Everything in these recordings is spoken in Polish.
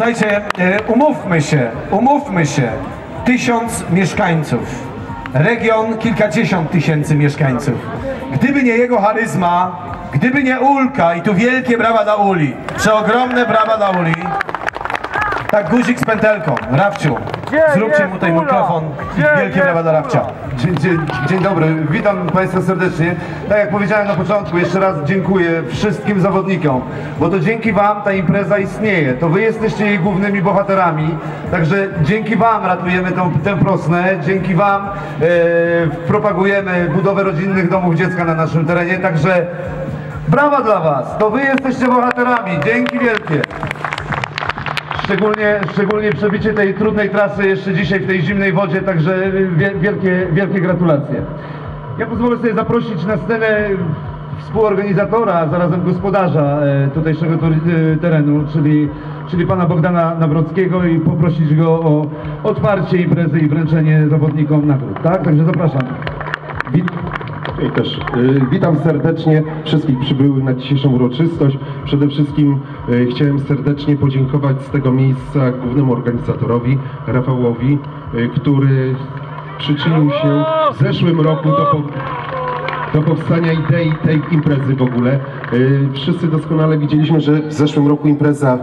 Słuchajcie, e, umówmy się, umówmy się. Tysiąc mieszkańców. Region kilkadziesiąt tysięcy mieszkańców. Gdyby nie jego charyzma, gdyby nie Ulka i tu wielkie brawa dla Uli, przeogromne brawa dla Uli. Tak, guzik z pętelką. Rafciu, zróbcie mu tutaj mikrofon. Wielkie brawa dla Rafcia. Dzień, dzień, dzień dobry, witam Państwa serdecznie. Tak jak powiedziałem na początku, jeszcze raz dziękuję wszystkim zawodnikom, bo to dzięki Wam ta impreza istnieje. To Wy jesteście jej głównymi bohaterami, także dzięki Wam ratujemy tą, tę prosnę, dzięki Wam e, propagujemy budowę rodzinnych domów dziecka na naszym terenie, także brawa dla Was, to Wy jesteście bohaterami, dzięki wielkie. Szczególnie, szczególnie przebicie tej trudnej trasy jeszcze dzisiaj w tej zimnej wodzie, także wie, wielkie, wielkie gratulacje. Ja pozwolę sobie zaprosić na scenę współorganizatora, a zarazem gospodarza e, tutejszego e, terenu, czyli, czyli pana Bogdana Nawrockiego i poprosić go o otwarcie imprezy i wręczenie zawodnikom nagród, tak? Także zapraszam. Wit też y, witam serdecznie wszystkich przybyłych na dzisiejszą uroczystość. Przede wszystkim chciałem serdecznie podziękować z tego miejsca głównemu organizatorowi Rafałowi, y, który przyczynił się w zeszłym roku do, po, do powstania idei tej imprezy w ogóle. Y, Wszyscy doskonale widzieliśmy, że w zeszłym roku impreza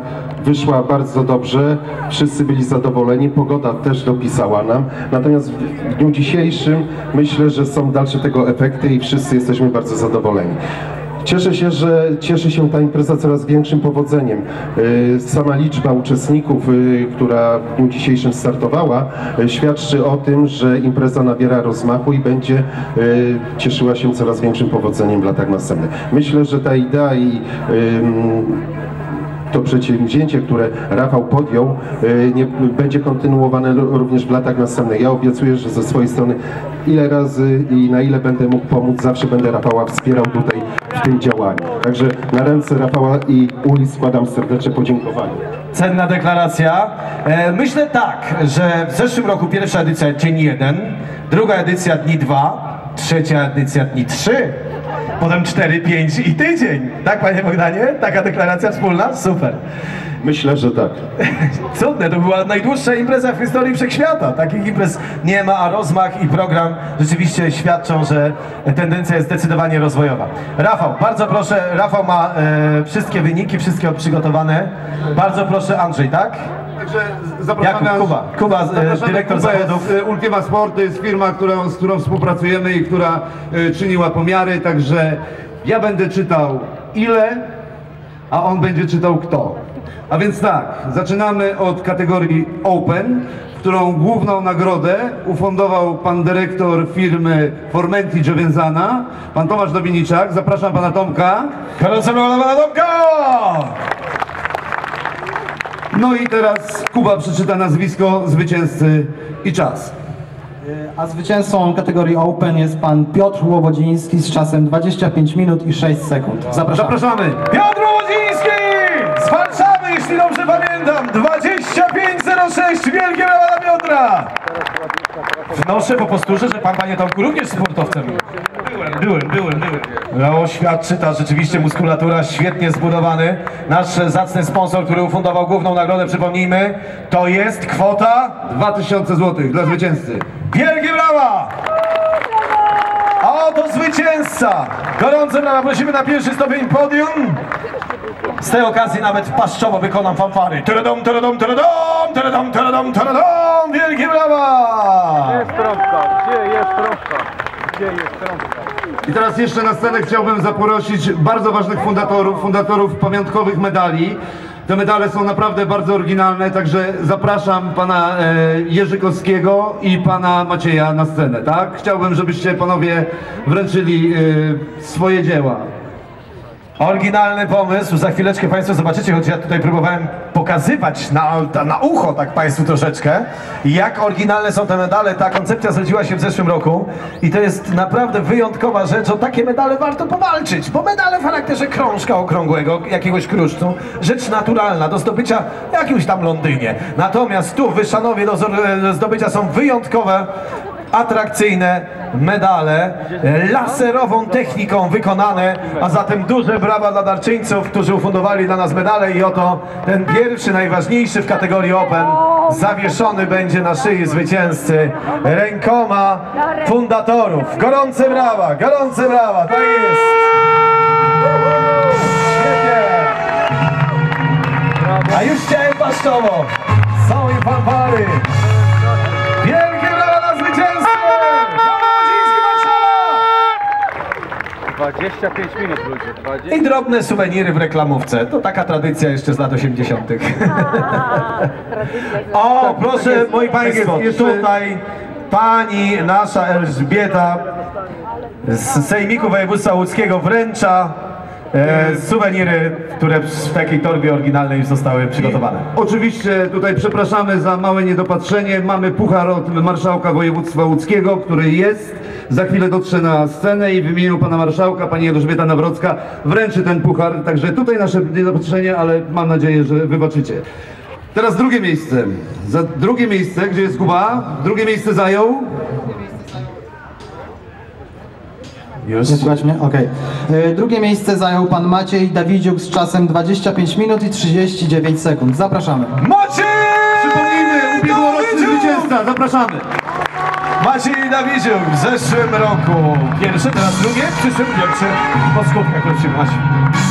wyszła bardzo dobrze, wszyscy byli zadowoleni, pogoda też dopisała nam. Natomiast w dniu dzisiejszym myślę, że są dalsze tego efekty i wszyscy jesteśmy bardzo zadowoleni. Cieszę się, że cieszy się ta impreza coraz większym powodzeniem. Y, Sama liczba uczestników, y, która w dniu dzisiejszym startowała, y, świadczy o tym, że impreza nabiera rozmachu i będzie cieszyła się coraz większym powodzeniem w latach następnych. Myślę, że ta idea i to przedsięwzięcie, które Rafał podjął, nie, będzie kontynuowane również w latach następnych. Ja obiecuję, że ze swojej strony ile razy i na ile będę mógł pomóc, zawsze będę Rafała wspierał tutaj w tym działaniu. Także na ręce Rafała i Uli składam serdeczne podziękowanie. Cenna deklaracja. E, myślę tak, że w zeszłym roku pierwsza edycja dzień 1, druga edycja dni 2, trzecia edycja dni 3, potem 4, 5 i tydzień. Tak, panie Bogdanie? Taka deklaracja wspólna? Super. Myślę, że tak. Cudne, to była najdłuższa impreza w historii wszechświata. Takich imprez nie ma, a rozmach i program rzeczywiście świadczą, że tendencja jest zdecydowanie rozwojowa. Rafał, bardzo proszę, Rafał ma e, wszystkie wyniki, wszystkie przygotowane. Bardzo proszę, Andrzej, tak? Także zapraszamy Jakub, Kuba. Kuba, e, dyrektor Kubę zawodów. e, Ultima Sport to jest firma, którą, z którą współpracujemy i która e, czyniła pomiary, także ja będę czytał ile, a on będzie czytał kto. A więc tak, zaczynamy od kategorii Open, którą główną nagrodę ufundował pan dyrektor firmy Formenti Giovienzana, pan Tomasz Dominiczak. Zapraszam pana Tomka. Brawa dla Tomka! No i teraz Kuba przeczyta nazwisko zwycięzcy i czas. A zwycięzcą kategorii Open jest pan Piotr Łowodziński z czasem 25 minut i 6 sekund. Zapraszam. Zapraszamy. Piotr Warszawy, jeśli dobrze pamiętam. 25.06. Wielkie brawa dla Piotra. Wnoszę po posturze, że pan, panie Tomku, również sportowcem. Byłem, byłem, byłem, byłem. No, świadczy ta rzeczywiście muskulatura, świetnie zbudowany. Nasz zacny sponsor, który ufundował główną nagrodę, przypomnijmy, to jest kwota 2000 zł dla zwycięzcy. Wielkie brawa! A oto zwycięzca! Gorące brawa prosimy na pierwszy stopień podium. Z tej okazji nawet paszczowo wykonam fanfary. Teredom, teredom, teredom, teredom, teredom, teredom! Wielkie brawa! jest trąbka? Gdzie jest trąbka? Gdzie jest trąbka? I teraz jeszcze na scenę chciałbym zaprosić bardzo ważnych fundatorów, fundatorów pamiątkowych medali. Te medale są naprawdę bardzo oryginalne, także zapraszam pana e, Jerzykowskiego i pana Macieja na scenę, tak? Chciałbym, żebyście panowie wręczyli e, swoje dzieła. Oryginalny pomysł, za chwileczkę Państwo zobaczycie, choć ja tutaj próbowałem pokazywać na, na ucho tak Państwu troszeczkę, jak oryginalne są te medale. Ta koncepcja zrodziła się w zeszłym roku i to jest naprawdę wyjątkowa rzecz. O takie medale warto powalczyć, bo medale w charakterze krążka okrągłego, jakiegoś kruszcu, rzecz naturalna do zdobycia w jakimś tam Londynie. Natomiast tu Wyszanowie do do zdobycia są wyjątkowe atrakcyjne medale, laserową techniką wykonane, a zatem duże brawa dla darczyńców, którzy ufundowali dla nas medale i oto ten pierwszy, najważniejszy w kategorii Open zawieszony będzie na szyi zwycięzcy rękoma fundatorów. Gorące brawa, gorące brawa, tak jest! A już chciałem paszczowo! Są i fanfary! 25 minut ludzie. 20. I drobne suweniry w reklamówce. To taka tradycja jeszcze z lat 80. o, proszę, moi Państwo, Jeszcze- tutaj pani nasza Elżbieta z Sejmiku Województwa Łódzkiego wręcza e, suweniry, które w takiej torbie oryginalnej już zostały przygotowane. Oczywiście tutaj przepraszamy za małe niedopatrzenie. Mamy puchar od marszałka województwa łódzkiego, który jest. Za chwilę dotrze na scenę i w imieniu pana marszałka, pani Elżbieta Nawrocka wręczy ten puchar. Także tutaj nasze niedopatrzenie, ale mam nadzieję, że wybaczycie. Teraz drugie miejsce. Za drugie miejsce, gdzie jest Kuba? Drugie miejsce zajął Już? Nie słychać mnie? Okej. Y, Drugie miejsce zajął pan Maciej Dawidziuk z czasem 25 minut i 39 sekund. Zapraszamy. Maciej! Przypomnijmy, ubiegłoroczny Dawidziuk! zwycięzca, zapraszamy. Maciej Dawidziuk w zeszłym roku pierwszy, teraz drugie, w przyszłym pierwszy. Po skutkach lecimy, Maciej.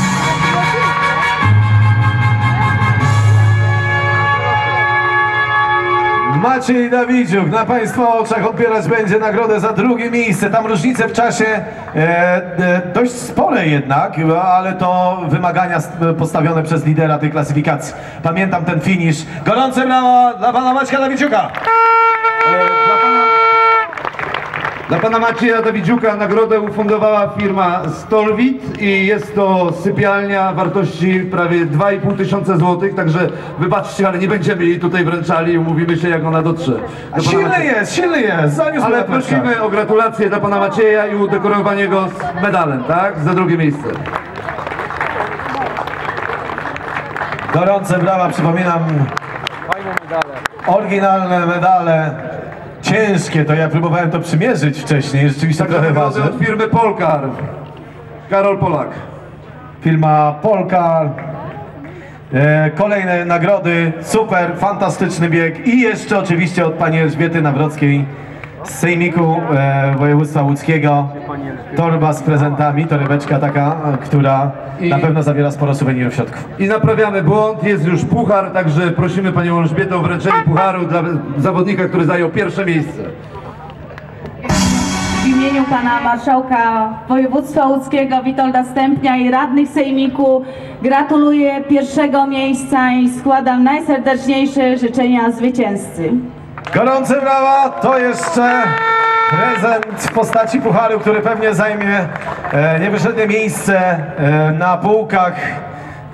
Maciej Dawidziuk na Państwa oczach odbierać będzie nagrodę za drugie miejsce. Tam różnice w czasie e, e, dość spore jednak, ale to wymagania st- postawione przez lidera tej klasyfikacji. Pamiętam ten finisz. Gorące brawa dla Pana Maćka Dawidziuka. E, dla pana Macieja Dawidziuka nagrodę ufundowała firma Stolwit i jest to sypialnia wartości prawie 2,5 tysiąca złotych, także wybaczcie, ale nie będziemy jej tutaj wręczali i umówimy się jak ona dotrze. Do Silny Macieja. jest, silny jest. Zaniósł Ale prosimy o gratulacje dla pana Macieja i udekorowanie go z medalem, tak? Za drugie miejsce. Gorące brawa, przypominam, Fajne medale. oryginalne medale. Ciężkie, to ja próbowałem to przymierzyć wcześniej, rzeczywiście Także trochę waży. od firmy Polkar. Karol Polak. Firma Polka. E, kolejne nagrody, super, fantastyczny bieg i jeszcze oczywiście od pani Elżbiety Nawrockiej z Sejmiku e, Województwa Łódzkiego. Torba z prezentami, torebeczka taka, e, która I- na pewno zawiera sporo suwenirów w środku. I naprawiamy błąd, jest już puchar, także prosimy panią Elżbietę o wręczenie pucharu dla zawodnika, który zajął pierwsze miejsce. W imieniu pana marszałka województwa łódzkiego Witolda Stępnia i radnych sejmiku gratuluję pierwszego miejsca i składam najserdeczniejsze życzenia zwycięzcy. Gorące brawa, to jeszcze prezent w postaci pucharu, który pewnie zajmie e, niewyższedne miejsce e, na półkach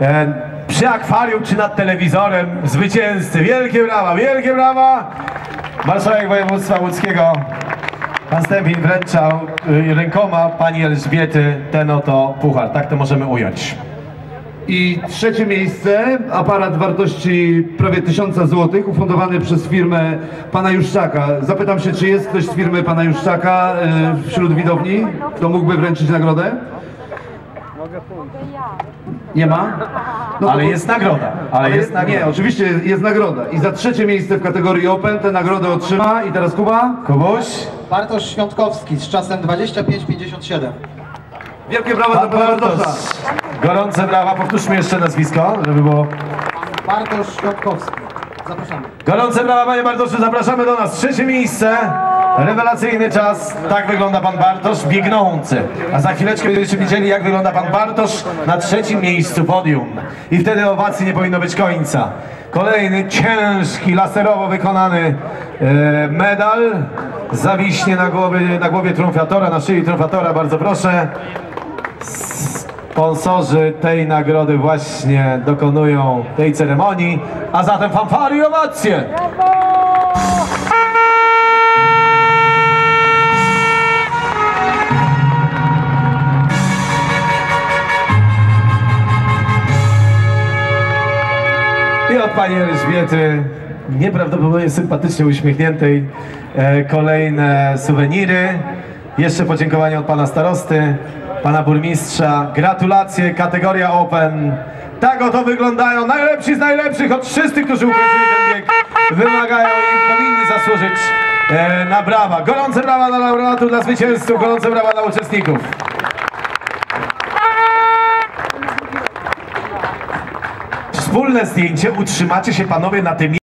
e, przy akwarium czy nad telewizorem zwycięzcy. Wielkie brawa, wielkie brawa! Marszałek województwa łódzkiego pan Stępień wręczał y, rękoma pani Elżbiety ten oto puchar. Tak to możemy ująć. I trzecie miejsce, aparat wartości prawie 1000 zł, ufundowany przez firmę pana Juszczaka. Zapytam się, czy jest ktoś z firmy pana Juszczaka e, wśród widowni, kto mógłby wręczyć nagrodę? Nie ma? No to- Ale jest nagroda, ale jest Nie, nagroda. oczywiście jest nagroda. I za trzecie miejsce w kategorii Open tę nagrodę otrzyma. I teraz Kuba. Kubuś? Bartosz Świątkowski z czasem 25-57. Wielkie brawa dla Pan pana Bardosza. Bartosz. Gorące brawa, powtórzmy jeszcze nazwisko, żeby było... Bartosz Świątkowski. Zapraszamy. Gorące brawa panie Bartoszu, zapraszamy do nas. Trzecie miejsce, rewelacyjny czas. Tak wygląda pan Bartosz, biegnący. A za chwileczkę będziecie widzieli jak wygląda pan Bartosz na trzecim miejscu podium. I wtedy owacji nie powinno być końca. Kolejny ciężki, laserowo wykonany e, medal. Zawiśnie na głowie, na głowie trumfatora, na szyi trumfatora, bardzo proszę. Sponsorzy tej nagrody właśnie dokonują tej ceremonii, a zatem fanfary i owacje! I od pani Elżbiety nieprawdopodobnie sympatycznie uśmiechniętej e, kolejne suweniry. Jeszcze podziękowanie od pana starosty, pana burmistrza. Gratulacje, kategoria Open. Tak oto wyglądają najlepsi z najlepszych od wszystkich, którzy ukończyli ten bieg. Wymagają i powinni zasłużyć e, na brawa. Gorące brawa dla laureatów, dla zwycięzców, gorące brawa dla uczestników. Wspólne zdjęcie utrzymacie się panowie na tym